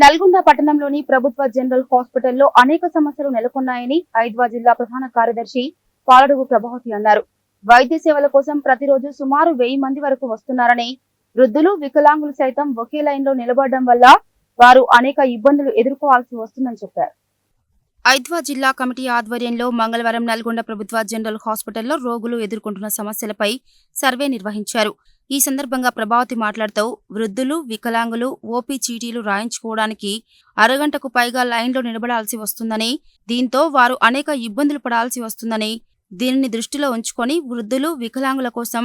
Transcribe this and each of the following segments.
నల్గొండ పట్టణంలోని ప్రభుత్వ జనరల్ హాస్పిటల్లో అనేక సమస్యలు నెలకొన్నాయని ఐద్వా జిల్లా ప్రధాన కార్యదర్శి పాలడుగు ప్రభావతి అన్నారు. వైద్య సేవల కోసం ప్రతిరోజు సుమారు వెయ్యి మంది వరకు వస్తున్నారని వృద్ధులు వికలాంగులు సైతం ఒకే లైన్లో నిలబడడం వల్ల వారు అనేక ఇబ్బందులు ఎదుర్కోవాల్సి వస్తుందని చెప్పారు. ఐద్వా జిల్లా కమిటీ ఆధ్వర్యంలో మంగళవారం నల్గొండ ప్రభుత్వ జనరల్ హాస్పిటల్లో రోగులు ఎదుర్కొంటున్న సమస్యలపై సర్వే నిర్వహించారు. ఈ సందర్భంగా ప్రభావతి మాట్లాడుతూ వృద్ధులు వికలాంగులు ఓపీ చీటీలు రాయించుకోవడానికి అరగంటకు పైగా లైన్లో నిలబడాల్సి వస్తుందని దీంతో వారు అనేక ఇబ్బందులు పడాల్సి వస్తుందని దీనిని దృష్టిలో ఉంచుకొని వృద్ధులు వికలాంగుల కోసం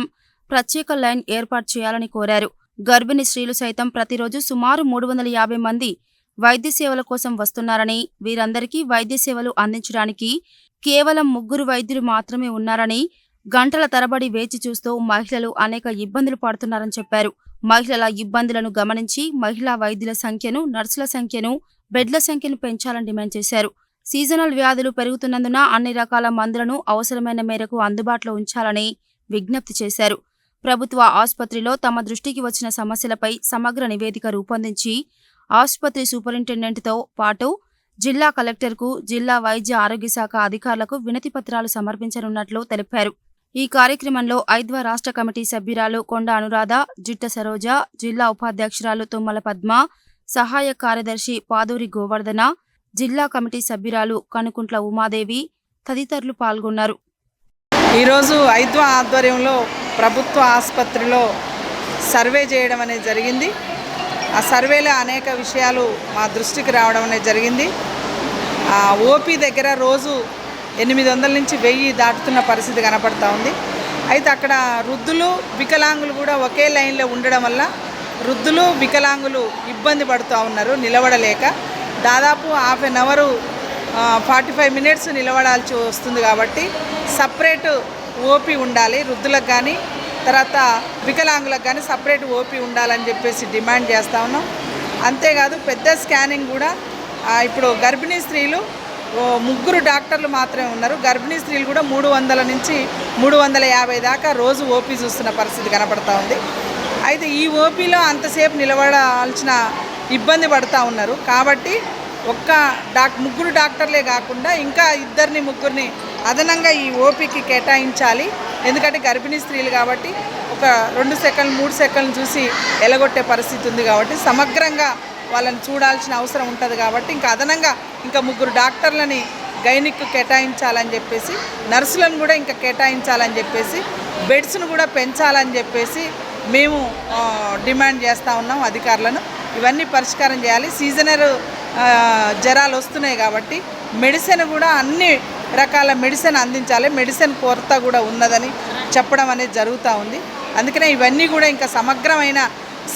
ప్రత్యేక లైన్ ఏర్పాటు చేయాలని కోరారు. గర్భిణీ స్త్రీలు సైతం ప్రతిరోజు సుమారు మూడు వందల యాభై మంది వైద్య సేవల కోసం వస్తున్నారని వీరందరికీ వైద్య సేవలు అందించడానికి కేవలం ముగ్గురు వైద్యులు మాత్రమే ఉన్నారని గంటల తరబడి వేచి చూస్తూ మహిళలు అనేక ఇబ్బందులు పడుతున్నారని చెప్పారు. మహిళల ఇబ్బందులను గమనించి మహిళా వైద్యుల సంఖ్యను నర్సుల సంఖ్యను బెడ్ల సంఖ్యను పెంచాలని డిమాండ్ చేశారు. సీజనల్ వ్యాధులు పెరుగుతున్నందున అన్ని రకాల మందులను అవసరమైన మేరకు అందుబాటులో ఉంచాలని విజ్ఞప్తి చేశారు. ప్రభుత్వ ఆసుపత్రిలో తమ దృష్టికి వచ్చిన సమస్యలపై సమగ్ర నివేదిక రూపొందించి ఆసుపత్రి సూపరింటెండెంట్తో పాటు జిల్లా కలెక్టర్కు జిల్లా వైద్య ఆరోగ్య శాఖ అధికారులకు వినతి పత్రాలు సమర్పించనున్నట్లు తెలిపారు. ఈ కార్యక్రమంలో ఐద్వ రాష్ట్ర కమిటీ సభ్యురాలు కొండ అనురాధ జిట్ట సరోజ జిల్లా ఉపాధ్యక్షురాలు తుమ్మల పద్మ సహాయ కార్యదర్శి పాదూరి గోవర్ధన జిల్లా కమిటీ సభ్యురాలు కనుకుంట్ల ఉమాదేవి తదితరులు పాల్గొన్నారు. ఈరోజు ఐద్వ ఆధ్వర్యంలో ప్రభుత్వ ఆసుపత్రిలో సర్వే చేయడం అనేది జరిగింది. ఆ సర్వేలో అనేక విషయాలు మా దృష్టికి రావడం అనేది జరిగింది. ఓపీ దగ్గర రోజు ఎనిమిది వందల నుంచి వెయ్యి దాటుతున్న పరిస్థితి కనపడతా ఉంది. అయితే అక్కడ వృద్ధులు వికలాంగులు కూడా ఒకే లైన్లో ఉండడం వల్ల వృద్ధులు వికలాంగులు ఇబ్బంది పడుతూ ఉన్నారు నిలబడలేక. దాదాపు half an hour forty five minutes నిలబడాల్సి వస్తుంది కాబట్టి సపరేట్ ఓపీ ఉండాలి. వృద్ధులకు కానీ తర్వాత వికలాంగులకు కానీ సపరేట్ ఓపీ ఉండాలని చెప్పేసి డిమాండ్ చేస్తూ ఉన్నాం. అంతేకాదు పెద్ద స్కానింగ్ కూడా ఇప్పుడు గర్భిణీ స్త్రీలు ముగ్గురు డాక్టర్లు మాత్రమే ఉన్నారు. గర్భిణీ స్త్రీలు కూడా మూడు వందల నుంచి మూడు వందల యాభై దాకా రోజు ఓపీ చూస్తున్న పరిస్థితి కనపడతా ఉంది. అయితే ఈ ఓపీలో అంతసేపు నిలబడాల్సిన ఇబ్బంది పడుతూ ఉన్నారు. కాబట్టి ఒక్క డాక్ ముగ్గురు డాక్టర్లే కాకుండా ఇంకా ఇద్దరిని ముగ్గురిని అదనంగా ఈ ఓపీకి కేటాయించాలి. ఎందుకంటే గర్భిణీ స్త్రీలు కాబట్టి ఒక రెండు సెకండ్లు మూడు సెకండ్లు చూసి ఎలగొట్టే పరిస్థితి ఉంది కాబట్టి సమగ్రంగా వాళ్ళని చూడాల్సిన అవసరం ఉంటుంది కాబట్టి ఇంకా అదనంగా ఇంకా ముగ్గురు డాక్టర్లని గైనిక్ కేటాయించాలని చెప్పేసి నర్సులను కూడా ఇంకా కేటాయించాలని చెప్పేసి బెడ్స్ను కూడా పెంచాలని చెప్పేసి మేము డిమాండ్ చేస్తూ ఉన్నాం అధికారులను. ఇవన్నీ పరిష్కారం చేయాలి. సీజనల్ జ్వరాలు వస్తున్నాయి కాబట్టి మెడిసిన్ కూడా అన్ని రకాల మెడిసిన్ అందించాలి. మెడిసిన్ కొరత కూడా ఉన్నదని చెప్పడం అనేది జరుగుతూ ఉంది. అందుకనే ఇవన్నీ కూడా ఇంకా సమగ్రమైన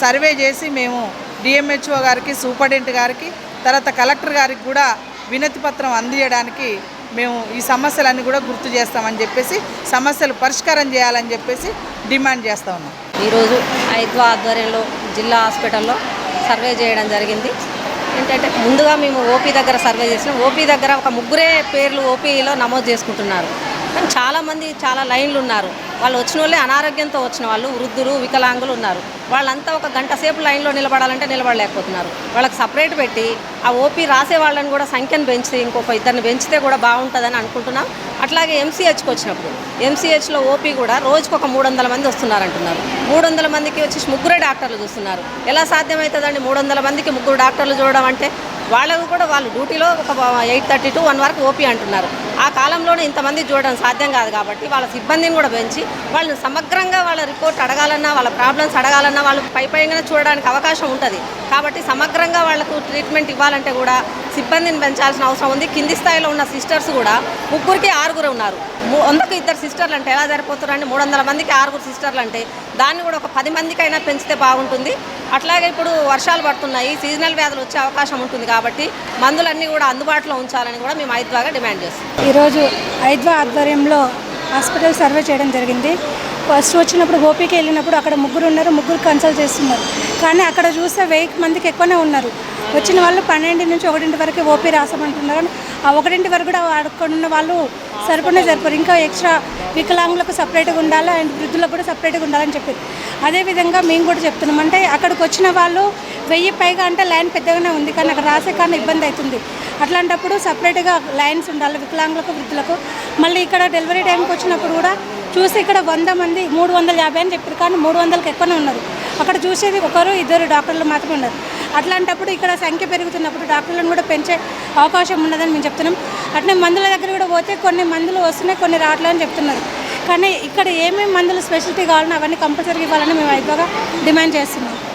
సర్వే చేసి మేము డిఎంహెచ్ఓ గారికి సూపరింటెండెంట్ గారికి తర్వాత కలెక్టర్ గారికి కూడా వినతి పత్రం అందించడానికి మేము ఈ సమస్యలన్నీ కూడా గుర్తు చేస్తామని చెప్పేసి సమస్యలు పరిష్కారం చేయాలని చెప్పేసి డిమాండ్ చేస్తూ ఉన్నాం. ఈరోజు ఐద్వా ఆధ్వర్యంలో జిల్లా హాస్పిటల్లో సర్వే చేయడం జరిగింది. ఏంటంటే ముందుగా మేము ఓపీ దగ్గర సర్వే చేసినాం. ఓపీ దగ్గర ఒక ముగ్గురే పేర్లు ఓపీలో నమోదు చేసుకుంటున్నారు. కానీ చాలామంది చాలా లైన్లు ఉన్నారు. వాళ్ళు వచ్చిన వాళ్ళే అనారోగ్యంతో వచ్చిన వాళ్ళు వృద్ధులు వికలాంగులు ఉన్నారు. వాళ్ళంతా ఒక గంట సేపు లైన్లో నిలబడాలంటే నిలబడలేకపోతున్నారు. వాళ్ళకి సపరేట్ పెట్టి ఆ ఓపీ రాసే వాళ్ళని కూడా సంఖ్యను పెంచి ఇంకొక ఇద్దరిని పెంచితే కూడా బాగుంటుందని అనుకుంటున్నాం. అట్లాగే ఎంసీహెచ్కి వచ్చినప్పుడు ఎంసీహెచ్లో ఓపీ కూడా రోజుకు ఒక మూడు వందల మంది వస్తున్నారంటున్నారు. మూడు వందల మందికి వచ్చి ముగ్గురే డాక్టర్లు చూస్తున్నారు. ఎలా సాధ్యమవుతుందండి మూడు వందల మందికి ముగ్గురు డాక్టర్లు చూడడం అంటే? వాళ్ళకు కూడా వాళ్ళు డ్యూటీలో ఒక ఎయిట్ థర్టీ టు వన్ వరకు ఓపీ అంటున్నారు. ఆ కాలంలోనే ఇంతమంది చూడడం సాధ్యం కాదు కాబట్టి వాళ్ళ సిబ్బందిని కూడా పెంచి వాళ్ళని సమగ్రంగా వాళ్ళ రిపోర్ట్ అడగాలన్నా వాళ్ళ ప్రాబ్లమ్స్ అడగాలన్నా వాళ్ళు పై పైగానే చూడడానికి అవకాశం ఉంటుంది. కాబట్టి సమగ్రంగా వాళ్ళకు ట్రీట్మెంట్ ఇవ్వాలంటే కూడా సిబ్బందిని పెంచాల్సిన అవసరం ఉంది. కింది స్థాయిలో ఉన్న సిస్టర్స్ కూడా ముగ్గురికి ఆరుగురు ఉన్నారు. వందకు ఇద్దరు సిస్టర్లు అంటే ఎలా సరిపోతారండి? మూడు వందల మందికి ఆరుగురు సిస్టర్లు అంటే దాన్ని కూడా ఒక పది మందికైనా పెంచితే బాగుంటుంది. అట్లాగే ఇప్పుడు వర్షాలు పడుతున్నాయి సీజనల్ వ్యాధులు వచ్చే అవకాశం ఉంటుంది కాబట్టి మందులన్నీ కూడా అందుబాటులో ఉంచాలని కూడా మేము ఐద్వాగా డిమాండ్ చేస్తాం ఈరోజు ఐద్వా ఆధ్వర్యంలో హాస్పిటల్ సర్వే చేయడం జరిగింది. ఫస్ట్ వచ్చినప్పుడు ఓపీకి వెళ్ళినప్పుడు అక్కడ ముగ్గురు ఉన్నారు ముగ్గురు కన్సల్ట్ చేస్తున్నారు. కానీ అక్కడ చూస్తే వెయ్యి మందికి ఎక్కువనే ఉన్నారు. వచ్చిన వాళ్ళు పన్నెండు నుంచి ఒకటింటి వరకు ఓపీ రాసమంటున్నారు. కానీ ఆ ఒకటింటి వరకు కూడా అక్కడ ఉన్న వాళ్ళు సరిపడే సరిపోరు. ఇంకా ఎక్స్ట్రా వికలాంగులకు సపరేట్గా ఉండాలి అండ్ వృద్ధులకు కూడా సపరేట్గా ఉండాలని చెప్పారు. అదేవిధంగా మేము కూడా చెప్తున్నాం. అంటే అక్కడికి వచ్చిన వాళ్ళు వెయ్యి పైగా అంటే లైన్ పెద్దగానే ఉంది. కానీ అక్కడ రాసే కానీ ఇబ్బంది అవుతుంది. అట్లాంటప్పుడు సపరేట్గా లైన్స్ ఉండాలి వికలాంగులకు వృద్ధులకు. మళ్ళీ ఇక్కడ డెలివరీ టైంకి వచ్చినప్పుడు కూడా చూసి ఇక్కడ వంద మంది మూడు వందల యాభై అని చెప్పారు కానీ మూడు వందలకి ఎక్కువనే ఉన్నారు. అక్కడ చూసేది ఒకరు ఇద్దరు డాక్టర్లు మాత్రమే ఉన్నారు. అట్లాంటప్పుడు ఇక్కడ సంఖ్య పెరుగుతున్నప్పుడు డాక్టర్లను కూడా పెంచే అవకాశం ఉన్నదని మేము చెప్తున్నాం. అట్నే మందుల దగ్గర కూడా పోతే కొన్ని మందులు వస్తున్నాయి కొన్ని రావట్లేదని చెప్తున్నారు. కానీ ఇక్కడ ఏమేమి మందులు స్పెషాలిటీ కావాలన్నా అవన్నీ కంపల్సరీ ఇవ్వాలని మేము ఎక్కువగా డిమాండ్ చేస్తున్నాం.